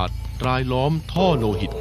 าศรายล้อมท่อโลหิต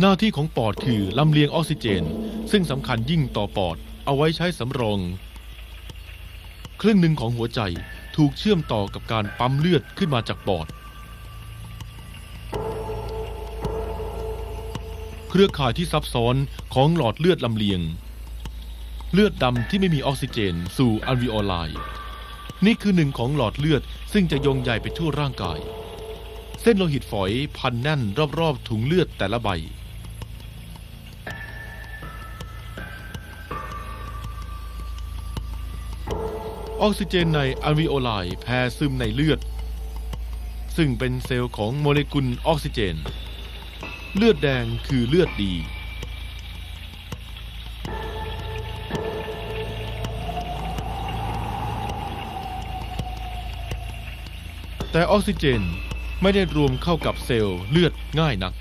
หน้าที่ของปอดคือลำเลียงออกซิเจน ซึ่งสำคัญยิ่งต่อปอดเอาไว้ใช้สำรองครึ่งหนึ่งของหัวใจถูกเชื่อมต่อกับการปั๊มเลือดขึ้นมาจากปอด เครือข่ายที่ซับซ้อนของหลอดเลือดลำเลียง เลือดดำที่ไม่มีออกซิเจนสู่อัลวีโอไลนี่คือหนึ่งของหลอดเลือดซึ่งจะโยงใหญ่ไปทั่วร่างกาย เส้นโลหิตฝอยพันแน่นรอบๆถุงเลือดแต่ละใบ ออกซิเจนในอัลวีโอไลแพร่ซึมในเลือด ซึ่งเป็นเซลล์ของโมเลกุลออกซิเจน เลือดแดงคือเลือดดี แต่ออกซิเจนไม่ได้รวมเข้ากับเซลล์เลือดง่ายนัก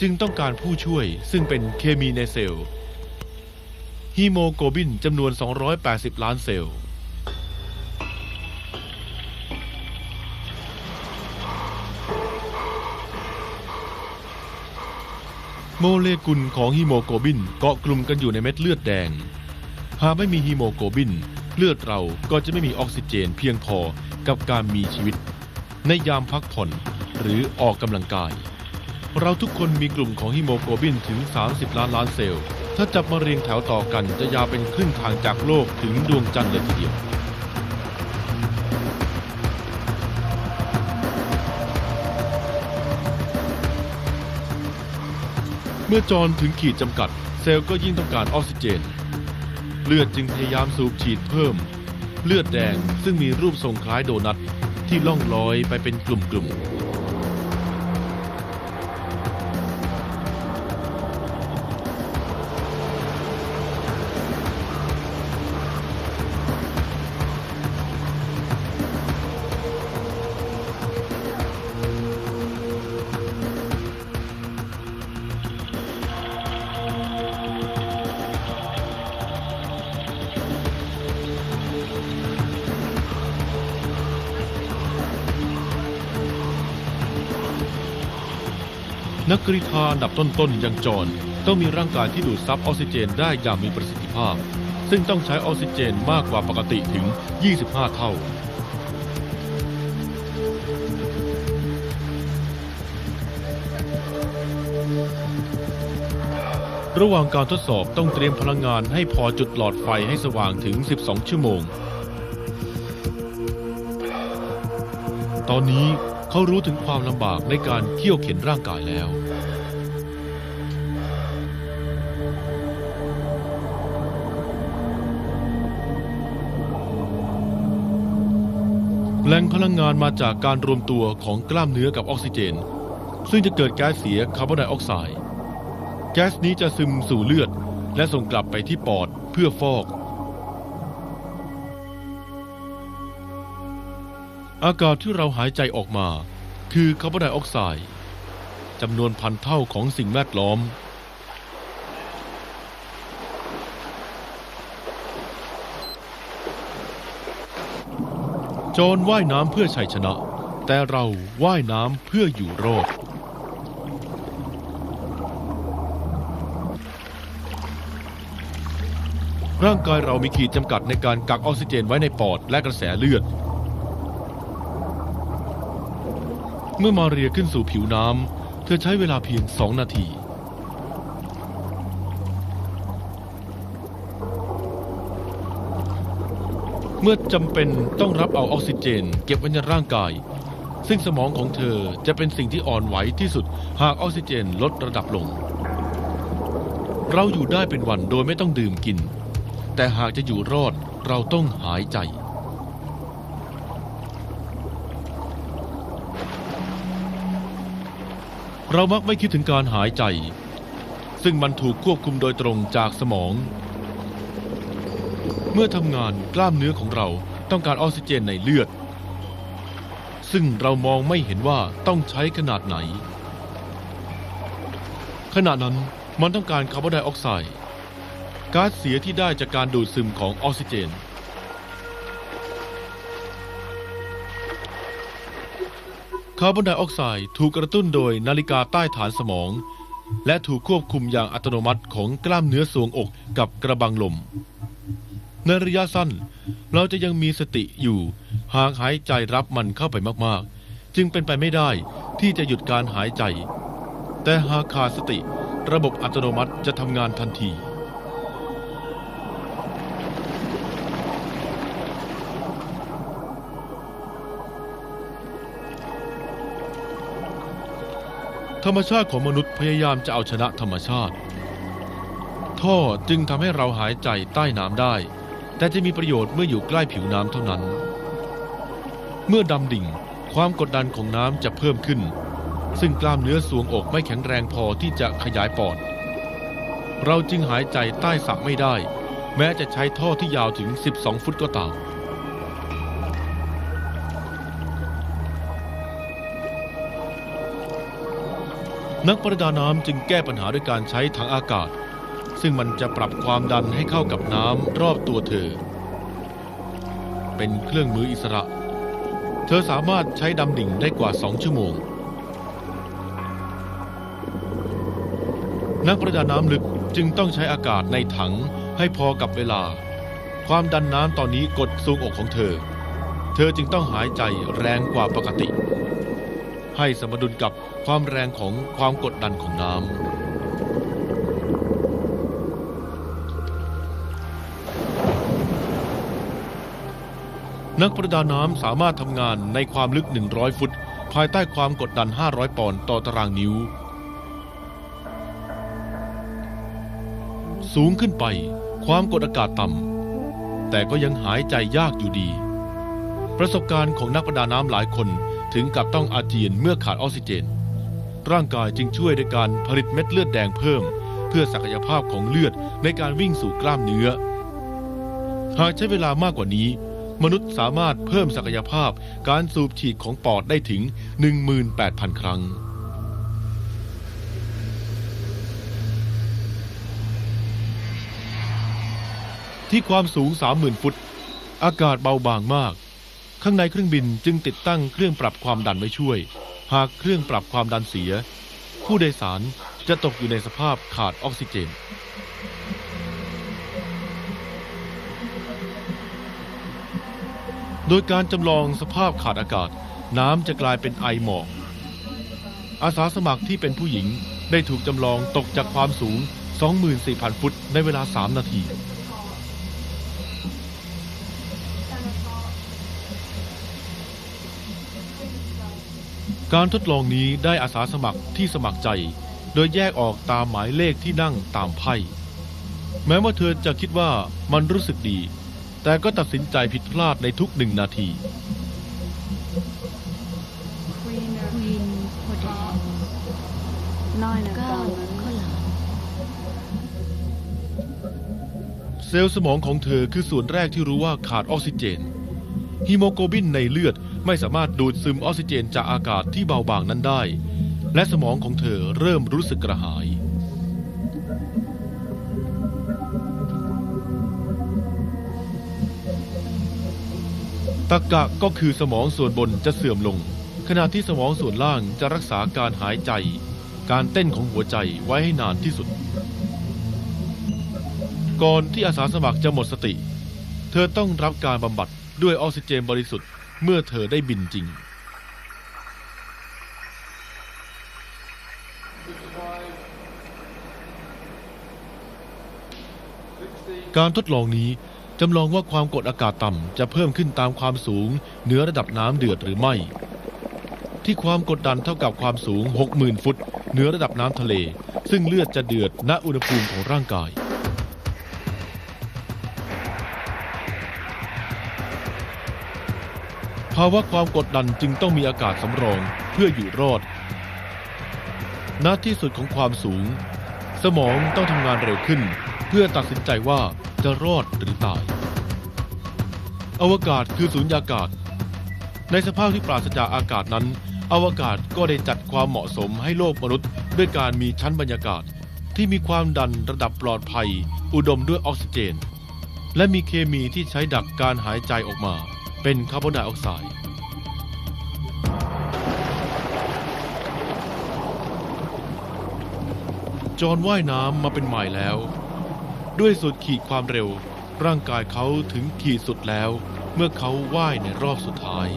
จึงต้องการผู้ช่วยซึ่งเป็นเคมีในเซลล์ฮีโมโกลบินจำนวน 280 ล้านเซลล์ โมเลกุลของฮีโมโกลบินเกาะกลุ่มกันอยู่ในเม็ดเลือดแดง หากไม่มีฮีโมโกลบิน เลือดเราก็จะไม่มีออกซิเจนเพียงพอกับการมีชีวิต ในยามพักผ่อนหรือออกกำลังกาย เราทุกคนมีกลุ่มของฮีโมโกลบินถึง 30 ล้านล้านเซลล์ ถ้าจับมาเรียงแถวต่อกันจะยาวเป็นครึ่งทางจากโลกถึงดวงจันทร์เลยทีเดียว เมื่อจรถึงขีดจำกัด เซลล์ก็ยิ่งต้องการออกซิเจน เลือดจึงพยายามสูบฉีดเพิ่ม เลือดแดงซึ่งมีรูปทรงคล้ายโดนัทที่ล่องลอยไปเป็นกลุ่มๆ นักกรีฑาอันดับต้นๆอย่างจอนต้องมีร่างกายที่ดูดซับออกซิเจนได้อย่างมีประสิทธิภาพ ซึ่งต้องใช้ออกซิเจนมากกว่าปกติถึง 25 เท่า ระหว่างการทดสอบต้องเตรียมพลังงานให้พอจุดหลอดไฟให้สว่างถึง 12 ชั่วโมง ตอนนี้เขารู้ถึงความลำบากในการเคี่ยวเข็นร่างกายแล้ว แหล่งพลังงานมาจากการรวมตัวของกล้ามเนื้อกับออกซิเจน ซึ่งจะเกิดแก๊สเสียคาร์บอนไดออกไซด์ แก๊สนี้จะซึมสู่เลือด และส่งกลับไปที่ปอดเพื่อฟอก อากาศที่เราหายใจออกมา คือคาร์บอนไดออกไซด์จำนวนพันเท่าของสิ่งแวดล้อมโจรว่ายน้ำเพื่อชัยชนะ แต่เราว่ายน้ำเพื่ออยู่รอดร่างกายเรามีขีดจำกัดในการกักออกซิเจนไว้ในปอดและกระแสเลือด เมื่อมาเรียขึ้นสู่ผิวน้ำ เธอใช้เวลาเพียงสองนาที เมื่อจำเป็นต้องรับเอาออกซิเจน เก็บไว้ในร่างกาย ซึ่งสมองของเธอจะเป็นสิ่งที่อ่อนไหวที่สุด หากออกซิเจนลดระดับลง เราอยู่ได้เป็นวันโดยไม่ต้องดื่มกิน แต่หากจะอยู่รอดเราต้องหายใจ เรามักไม่คิดถึงการหายใจ ซึ่งมันถูกควบคุมโดยตรงจากสมอง เมื่อทำงานกล้ามเนื้อของเราต้องการออกซิเจนในเลือด ซึ่งเรามองไม่เห็นว่าต้องใช้ขนาดไหน ขณะนั้นมันต้องการคาร์บอนไดออกไซด์ก๊าซเสียที่ได้จากการดูดซึมของออกซิเจน คาร์บอนไดออกไซด์ถูกกระตุ้นโดยนาฬิกาใต้ฐานสมอง และถูกควบคุมอย่างอัตโนมัติของกล้ามเนื้อสวงอกกับกระบังลม ในระยะสั้น เราจะยังมีสติอยู่ หากหายใจรับมันเข้าไปมากๆ จึงเป็นไปไม่ได้ที่จะหยุดการหายใจ แต่หากขาดสติระบบอัตโนมัติจะทำงานทันที ธรรมชาติของมนุษย์พยายามจะเอาชนะธรรมชาติ ท่อจึงทำให้เราหายใจใต้น้ำได้ แต่จะมีประโยชน์เมื่ออยู่ใกล้ผิวน้ำเท่านั้น เมื่อดำดิ่งความกดดันของน้ำจะเพิ่มขึ้น ซึ่งกล้ามเนื้อสวงอกไม่แข็งแรงพอที่จะขยายปอด เราจึงหายใจใต้สระไม่ได้ แม้จะใช้ท่อที่ยาวถึง 12 ฟุตก็ตาม นักประดาน้ำจึงแก้ปัญหาด้วยการใช้ถังอากาศ ซึ่งมันจะปรับความดันให้เข้ากับน้ำรอบตัวเธอ เป็นเครื่องมืออิสระ เธอสามารถใช้ดำดิ่งได้กว่า2ชั่วโมง นักประดาน้ำลึกจึงต้องใช้อากาศในถังให้พอกับเวลา ความดันน้ำตอนนี้กดสูงอกของเธอ เธอจึงต้องหายใจแรงกว่าปกติ ให้สมดุลกับความแรงของความกดดันของน้ำนักประดาน้ำสามารถทำงานในความลึก 100 ฟุต ภายใต้ความกดดัน 500 ปอนด์ต่อตารางนิ้ว สูงขึ้นไป ความกดอากาศต่ำแต่ก็ยังหายใจยากอยู่ดี ประสบการณ์ของนักประดาน้ำหลายคน ถึงกับต้องอาเจียนเมื่อขาดออกซิเจน ร่างกายจึงช่วยในการผลิตเม็ดเลือดแดงเพิ่ม เพื่อศักยภาพของเลือดในการวิ่งสู่กล้ามเนื้อ หากใช้เวลามากกว่านี้ มนุษย์สามารถเพิ่มศักยภาพการสูบฉีดของปอดได้ถึง 18,000 ครั้งที่ความสูง 30,000 ฟุต อากาศเบาบางมาก ข้างในเครื่องบินจึงติดตั้งเครื่องปรับความดันไว้ช่วย หากเครื่องปรับความดันเสีย ผู้โดยสารจะตกอยู่ในสภาพขาดออกซิเจน โดยการจำลองสภาพขาดอากาศ น้ำจะกลายเป็นไอหมอก อาสาสมัครที่เป็นผู้หญิงได้ถูกจำลองตกจากความสูง 24,000 ฟุตในเวลา 3 นาที การทดลองนี้ได้อาสาสมัครที่สมัครใจ โดยแยกออกตามหมายเลขที่นั่งตามไพ่ แม้ว่าเธอจะคิดว่ามันรู้สึกดี แต่ก็ตัดสินใจผิดพลาดในทุกหนึ่งนาทีเก้าข้าวหลามเซลล์สมองของเธอคือส่วนแรกที่รู้ว่าขาดออกซิเจนฮีโมโกลบินในเลือด ไม่สามารถดูดซึมออกซิเจนจากอากาศที่เบาบางนั้นได้ และสมองของเธอเริ่มรู้สึกกระหาย ตะกะก็คือสมองส่วนบนจะเสื่อมลง ขณะที่สมองส่วนล่างจะรักษาการหายใจ การเต้นของหัวใจไว้ให้นานที่สุด ก่อนที่อาสาสมัครจะหมดสติ เธอต้องรับการบำบัดด้วยออกซิเจนบริสุทธิ์ เมื่อเธอได้บินจริง การทดลองนี้จำลองว่าความกดอากาศต่ำจะเพิ่มขึ้นตามความสูงเหนือระดับน้ำเดือดหรือไม่ ที่ความกดดันเท่ากับความสูง 60,000 ฟุตเหนือระดับน้ำทะเล ซึ่งเลือดจะเดือดณอุณหภูมิของร่างกายาวะความกดดันจึงต้องมีอากาศสำรองเพื่ออยู่รอดณที่สุดของความสูง สมองต้องทำงานเร็วขึ้น เพื่อตัดสินใจว่าจะรอดหรือตาย อวกาศคือสูญญากาศ ในสภาพที่ปราศจากอากาศนั้น อวกาศก็ได้จัดความเหมาะสมให้โลกมนุษย์ ด้วยการมีชั้นบรรยากาศที่มีความดันระดับปลอดภัย อุดมด้วยออกซิเจน และมีเคมีที่ใช้ดักการหายใจออกมา เป็นคาร์บอนไดออกไซด์จอห์นว่ายน้ำมาเป็นใหม่แล้ว ด้วยสุดขีดความเร็ว ร่างกายเขาถึงขีดสุดแล้ว เมื่อเขาว่ายในรอบสุดท้าย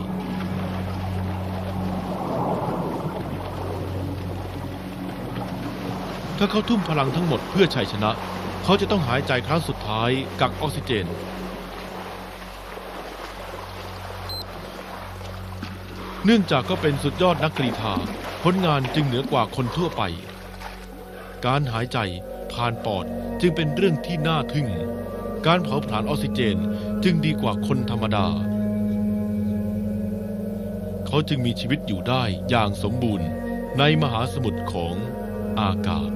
ถ้าเขาทุ่มพลังทั้งหมดเพื่อชัยชนะ เขาจะต้องหายใจครั้งสุดท้ายกักออกซิเจน เนื่องจากก็เป็นสุดยอดนักกรีธาผลงานจึงเหนือกว่าคนทั่วไป การหายใจผ่านปอดจึงเป็นเรื่องที่น่าทึ่ง การเผาผลาญออกซิเจนจึงดีกว่าคนธรรมดา เขาจึงมีชีวิตอยู่ได้อย่างสมบูรณ์ในมหาสมุทรของอากาศ